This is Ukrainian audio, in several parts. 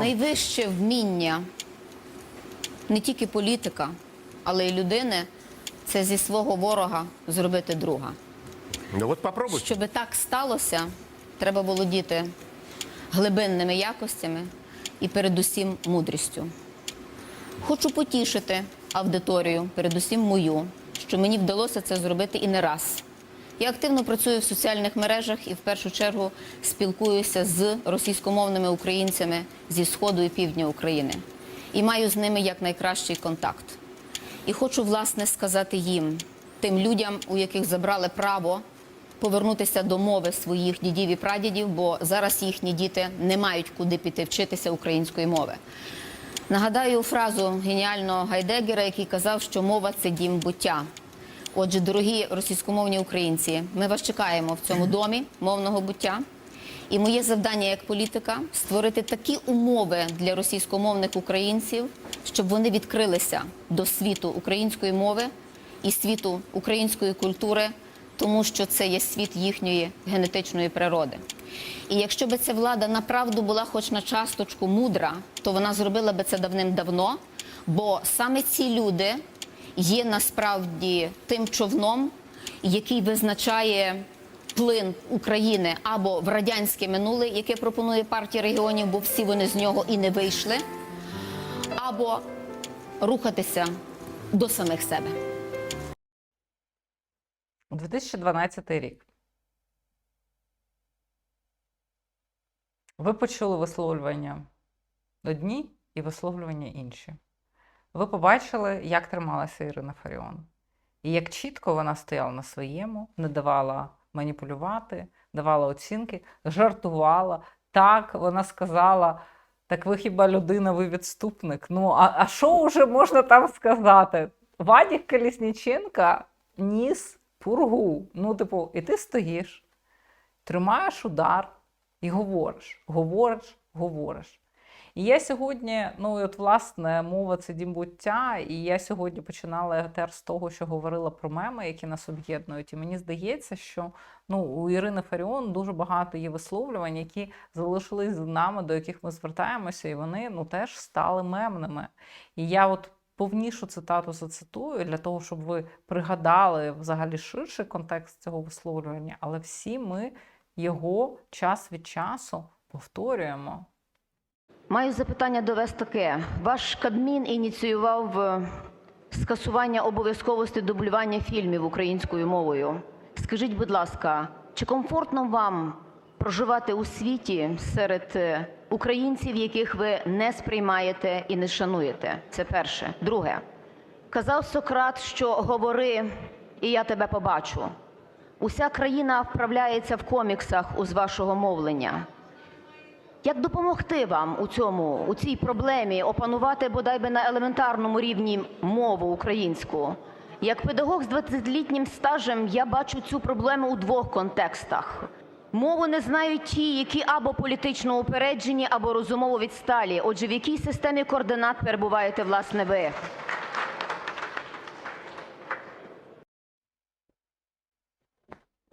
Найвище вміння не тільки політика, але й людини це зі свого ворога зробити друга. Ну вот попробуй. Щоби так сталося, треба володіти глибинними якостями і передусім мудрістю. Хочу потішити аудиторію, передусім мою, що мені вдалося це зробити і не раз. Я активно працюю в соціальних мережах і в першу чергу спілкуюся з російськомовними українцями зі сходу і півдня України. І маю з ними якнайкращий контакт. І хочу власне сказати їм, тим людям, у яких забрали право повернутися до мови своїх дідів і прадідів, бо зараз їхні діти не мають куди піти вчитися української мови. Нагадаю фразу геніального Гайдегера, який казав, що мова це дім буття. Отже, дорогі російськомовні українці, ми вас чекаємо в цьому домі мовного буття. І моє завдання як політика створити такі умови для російськомовних українців, щоб вони відкрилися до світу української мови і світу української культури, тому що це є світ їхньої генетичної природи. І якщо би ця влада направду була хоч на часточку мудра, то вона зробила би це давним-давно, бо саме ці люди є насправді тим човном, який визначає плин України або в радянське минуле, яке пропонує партія регіонів, бо всі вони з нього і не вийшли, або рухатися до самих себе. 2012 рік. Ви почули висловлювання одні і висловлювання інші. Ви побачили, як трималася Ірина Фаріон. І як чітко вона стояла на своєму, не давала маніпулювати, давала оцінки, жартувала. Так, вона сказала: так ви хіба людина, ви відступник? Ну, а, що вже можна там сказати? Вадік Колісніченка ніс пургу. Ну, типу, і ти стоїш, тримаєш удар і говориш, говориш, говориш. І я сьогодні, ну і от власне, мова це дім буття, і я сьогодні починала ЕГТР з того, що говорила про меми, які нас об'єднують. І мені здається, що ну, у Ірини Фаріон дуже багато є висловлювань, які залишились з нами, до яких ми звертаємося, і вони ну, теж стали мемними. І я от повнішу цитату зацитую для того, щоб ви пригадали взагалі ширший контекст цього висловлювання, але всі ми його час від часу повторюємо. Маю запитання до вас таке. Ваш Кабмін ініціював е, скасування обов'язковості дублювання фільмів українською мовою. Скажіть, будь ласка, чи комфортно вам проживати у світі серед е, українців, яких ви не сприймаєте і не шануєте? Це перше. Друге, казав Сократ, що говори, і я тебе побачу. Уся країна вправляється в коміксах уз вашого мовлення. Як допомогти вам у цьому, у цій проблемі опанувати бодай би на елементарному рівні мову українську? Як педагог з 20-літнім стажем я бачу цю проблему у двох контекстах. Мову не знають ті, які або політично упереджені, або розумово відсталі. Отже, в якій системі координат перебуваєте власне ви?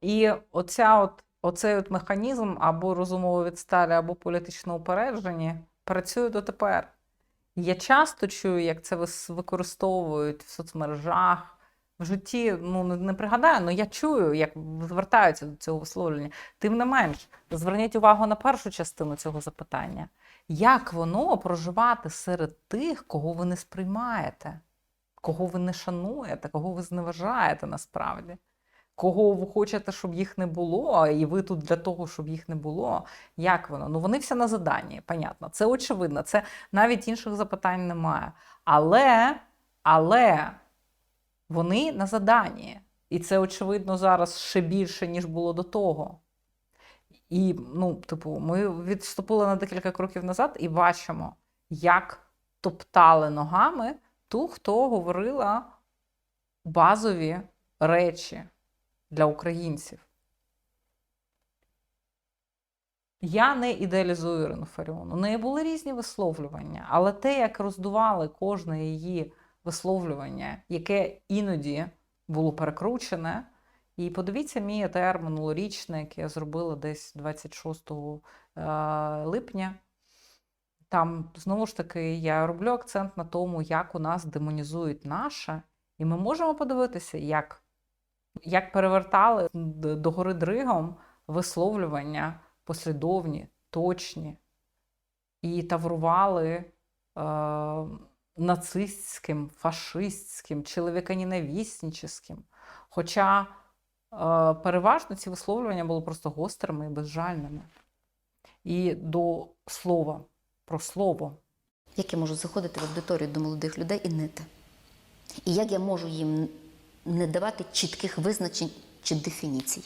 І оця от, оцей от механізм або розумово відсталі, або політично упереджені працює дотепер. Я часто чую, як це використовують в соцмережах, в житті, ну не, пригадаю, але я чую, як звертаються до цього висловлення. Тим не менш, зверніть увагу на першу частину цього запитання. Як воно проживати серед тих, кого ви не сприймаєте, кого ви не шануєте, кого ви зневажаєте насправді? Кого ви хочете, щоб їх не було, і ви тут для того, щоб їх не було. Як воно? Ну вони всі на заданні, понятно. Це очевидно. Це навіть інших запитань немає. Але, але вони на заданні. І це очевидно зараз ще більше, ніж було до того. І, ну, типу, ми відступили на декілька кроків назад і бачимо, як топтали ногами ту, хто говорила базові речі для українців. Я не ідеалізую Ірину Фаріон. У неї були різні висловлювання, але те, як роздували кожне її висловлювання, яке іноді було перекручене. І подивіться мій ЕТР минулорічний, який я зробила десь 26 е, липня. там знову ж таки я роблю акцент на тому, як у нас демонізують наше, і ми можемо подивитися, як, як перевертали д- догори дригом висловлювання послідовні, точні, і таврували е, нацистським, фашистським, чоловіконенавісническим. Хоча е, переважно ці висловлювання були просто гострими і безжальними. І до слова, про слово. Як я можу заходити в аудиторію до молодих людей і нити? І як я можу їм не давати чітких визначень чи дефініцій?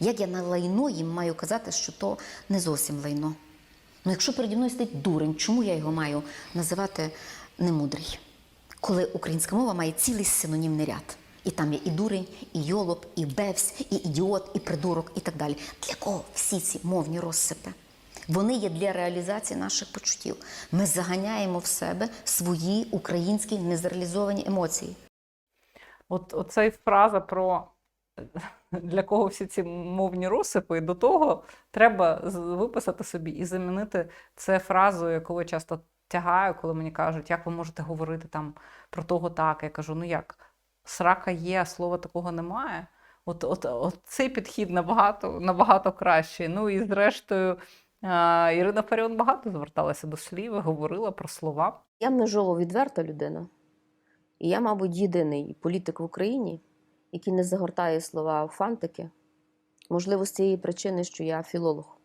Як я на лайно їм маю казати, що то не зовсім лайно? Ну, якщо переді мною стоїть дурень, чому я його маю називати немудрий? Коли українська мова має цілий синонімний ряд. І там є і дурень, і йолоп, і бевсь, і ідіот, і придурок, і так далі. Для кого всі ці мовні розсипи? Вони є для реалізації наших почуттів. Ми заганяємо в себе свої українські незреалізовані емоції. От оцей фраза про для кого всі ці мовні розсипи, до того треба виписати собі і замінити це фразою, яку я часто тягаю, коли мені кажуть, як ви можете говорити там про того так. Я кажу, ну як, срака є, а слова такого немає. От, от, от цей підхід набагато, набагато кращий. Ну і зрештою, Ірина Фаріон багато зверталася до слів, і говорила про слова. Я межово відверта людина, і я, мабуть, єдиний політик в Україні, який не загортає слова фантики. Можливо, з цієї причини, що я філолог,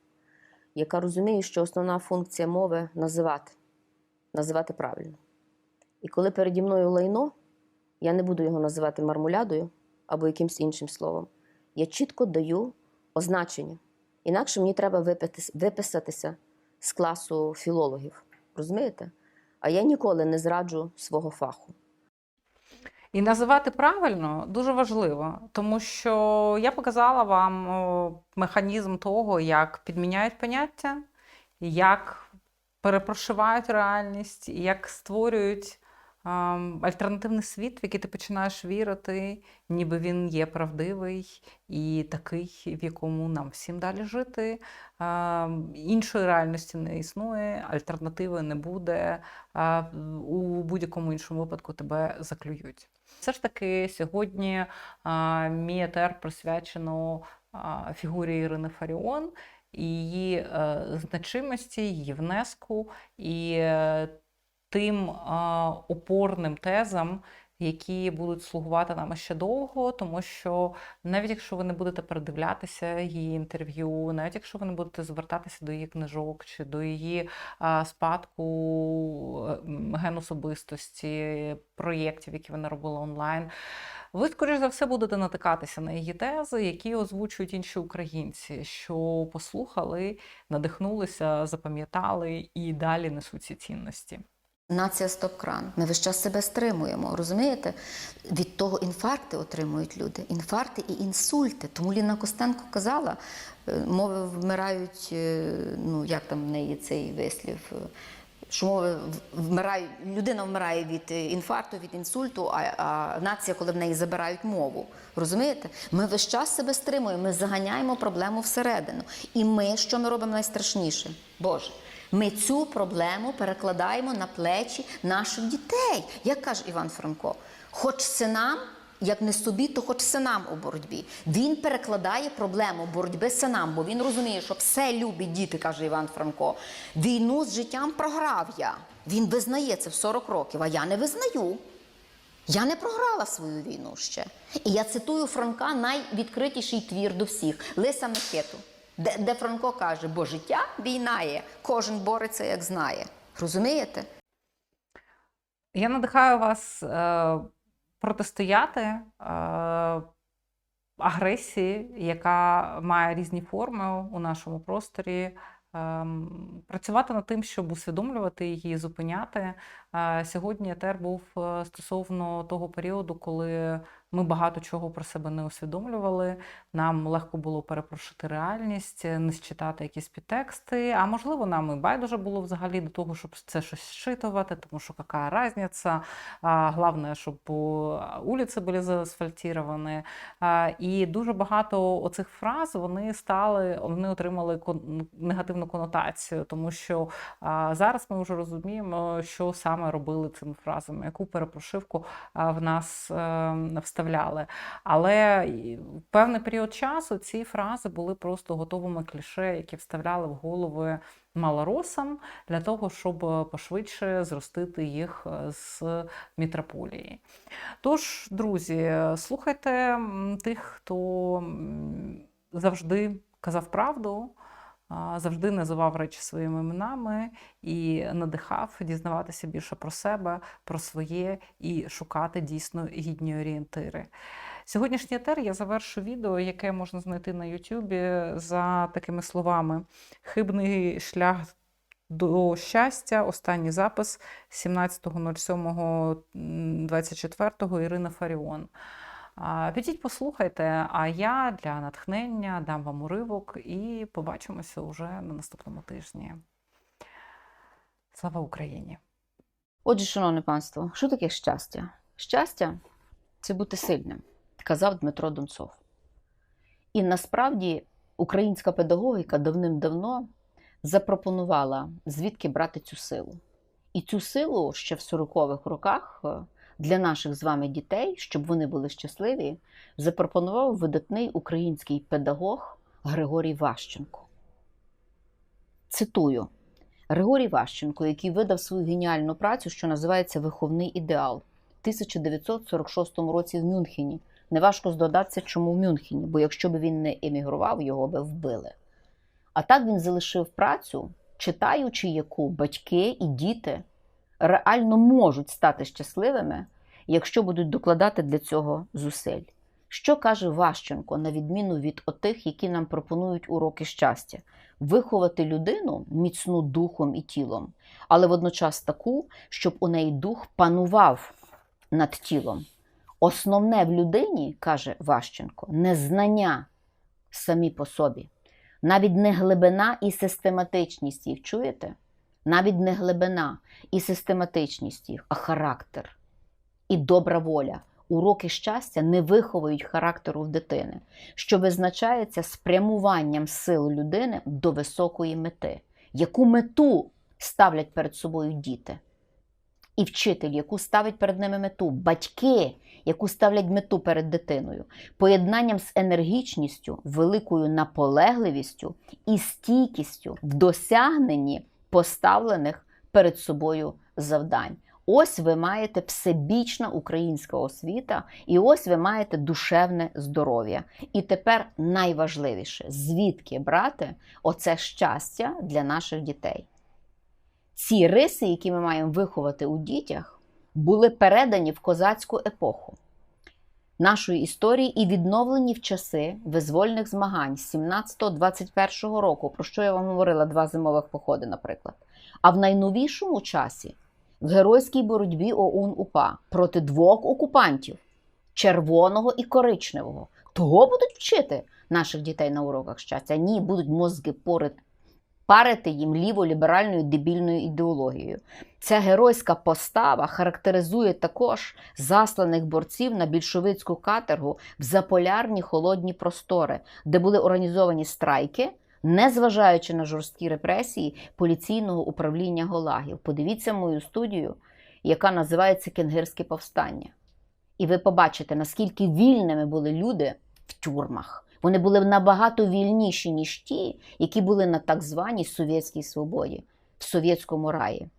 яка розуміє, що основна функція мови називати, називати правильно. І коли переді мною лайно, я не буду його називати мармулядою або якимось іншим словом. Я чітко даю означення. Інакше мені треба виписатися з класу філологів. Розумієте? А я ніколи не зраджу свого фаху. І називати правильно дуже важливо, тому що я показала вам механізм того, як підміняють поняття, як перепрошивають реальність, як створюють ем, альтернативний світ, в який ти починаєш вірити, ніби він є правдивий і такий, в якому нам всім далі жити. Ем, іншої реальності не існує, альтернативи не буде. а У будь-якому іншому випадку тебе заклюють. Все ж таки сьогодні мій присвячено фігурі Ірини Фаріон її е, значимості, її внеску і е, тим опорним тезам, які будуть слугувати нам ще довго, тому що навіть якщо ви не будете передивлятися її інтерв'ю, навіть якщо ви не будете звертатися до її книжок чи до її спадку е, м, генособистості, проєктів, які вона робила онлайн, ви, скоріш за все, будете натикатися на її тези, які озвучують інші українці, що послухали, надихнулися, запам'ятали і далі несуть ці цінності. Нація стоп-кран. Ми весь час себе стримуємо. Розумієте? Від того інфаркти отримують люди. Інфаркти і інсульти. Тому Ліна Костенко казала, е, мови вмирають, е, ну як там в неї цей вислів. е, Що мови вмирають, людина вмирає від інфаркту, від інсульту, а, а нація, коли в неї забирають мову. Розумієте? Ми весь час себе стримуємо, ми заганяємо проблему всередину. І ми, що ми робимо найстрашніше? Боже, ми цю проблему перекладаємо на плечі наших дітей. Як каже Іван Франко, хоч синам, як не собі, то хоч синам у боротьбі. Він перекладає проблему боротьби синам, бо він розуміє, що все любить діти, каже Іван Франко. Війну з життям програв я. Він визнає це в 40 років, а я не визнаю. Я не програла свою війну ще. І я цитую Франка найвідкритіший твір до всіх Лиса Микиту, де, де Франко каже, бо життя війна є, кожен бореться, як знає. Розумієте? Я надихаю вас е, протистояти е, агресії, яка має різні форми у нашому просторі. ем, Працювати над тим, щоб усвідомлювати її, зупиняти. Е, Сьогодні етер був е, стосовно того періоду, коли Ми багато чого про себе не усвідомлювали. Нам легко було перепрошити реальність, не считати якісь підтексти. А можливо, нам і байдуже було взагалі до того, щоб це щось зчитувати, тому що яка різниця. Головне, щоб вулиці були заасфальтовані. І дуже багато оцих фраз вони стали, вони отримали негативну конотацію, тому що зараз ми вже розуміємо, що саме робили цими фразами, яку перепрошивку в нас е, вставляли. Але в певний період часу ці фрази були просто готовими кліше, які вставляли в голови малоросам для того, щоб е, пошвидше зростити їх е, з мітрополії. Тож, друзі, слухайте тих, хто завжди казав правду, завжди називав речі своїми іменами і надихав дізнаватися більше про себе, про своє і шукати дійсно гідні орієнтири. Сьогоднішній етер я завершу відео, яке можна знайти на Ютубі за такими словами: Хибний шлях до щастя. Останній запис 17.07.24 Ірина Фаріон. Підіть, послухайте, а я для натхнення дам вам уривок і побачимося уже на наступному тижні. Слава Україні! Отже, шановне панство, що таке щастя? Щастя це бути сильним, казав Дмитро Донцов. І насправді українська педагогіка давним-давно запропонувала, звідки брати цю силу. І цю силу ще в 40-х роках е, для наших з вами дітей, щоб вони були щасливі, запропонував видатний український педагог Григорій Ващенко. Цитую. Григорій Ващенко, який видав свою геніальну працю, що називається Виховний ідеал в 1946 році в Мюнхені. Неважко здогадатися, чому в Мюнхені, бо якщо б він не емігрував, його би вбили. А так він залишив працю, читаючи яку батьки і діти реально можуть стати щасливими, якщо будуть докладати для цього зусиль. Що каже Ващенко, на відміну від отих, які нам пропонують уроки щастя? Виховати людину міцну духом і тілом, але водночас таку, щоб у неї дух панував над тілом. Основне в людині, каже Ващенко, не знання самі по собі, навіть не глибина і систематичність їх. Чуєте? Навіть не глибина і систематичність їх, а характер і добра воля. Уроки щастя не виховують характеру в дитини, що визначається спрямуванням сил людини до високої мети. Яку мету ставлять перед собою діти? І вчитель, яку ставить перед ними мету, батьки, яку ставлять мету перед дитиною, поєднанням з енергічністю, великою наполегливістю і стійкістю в досягненні поставлених перед собою завдань. Ось ви маєте всебічна українська освіта, і ось ви маєте душевне здоров'я. І тепер найважливіше, звідки брати оце щастя для наших дітей. Ці риси, які ми маємо виховати у дітях, були передані в козацьку епоху нашої історії і відновлені в часи визвольних змагань 17-21 року, про що я вам говорила два зимових походи, наприклад. А в найновішому часі в геройській боротьбі ОУН УПА проти двох окупантів червоного і коричневого. Того будуть вчити наших дітей на уроках щастя. Ні, будуть мозги порити, парити їм ліволіберальною дебільною ідеологією. Ця геройська постава характеризує також засланих борців на більшовицьку каторгу в заполярні холодні простори, де були організовані страйки. Незважаючи на жорсткі репресії поліційного управління Голагів. Подивіться мою студію, яка називається Кенгирське повстання. І ви побачите, наскільки вільними були люди в тюрмах. Вони були набагато вільніші, ніж ті, які були на так званій совєтській свободі, в совєтському раї.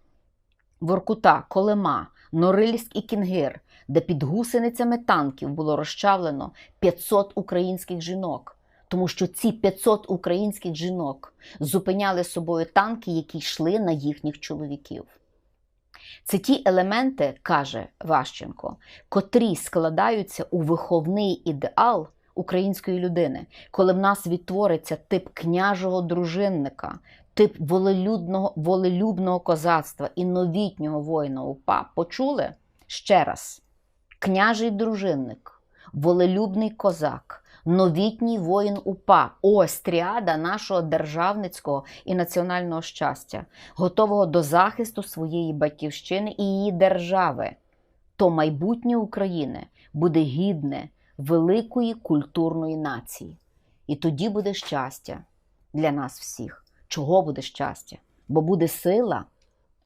Воркута, Колема, Норильськ і Кінгир, де під гусеницями танків було розчавлено 500 українських жінок. Тому що ці 500 українських жінок зупиняли собою танки, які йшли на їхніх чоловіків. Це ті елементи, каже Ващенко, котрі складаються у виховний ідеал української людини, коли в нас відтвориться тип княжого дружинника, тип волелюбного, волелюбного козацтва і новітнього воїна УПА. Почули ще раз: княжий дружинник, волелюбний козак, новітній воїн УПА. Ось тріада нашого державницького і національного щастя, готового до захисту своєї батьківщини і її держави. То майбутнє України буде гідне великої культурної нації. І тоді буде щастя для нас всіх. Чого буде щастя? Бо буде сила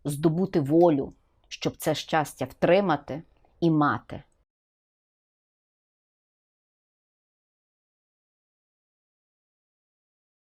здобути волю, щоб це щастя втримати і мати.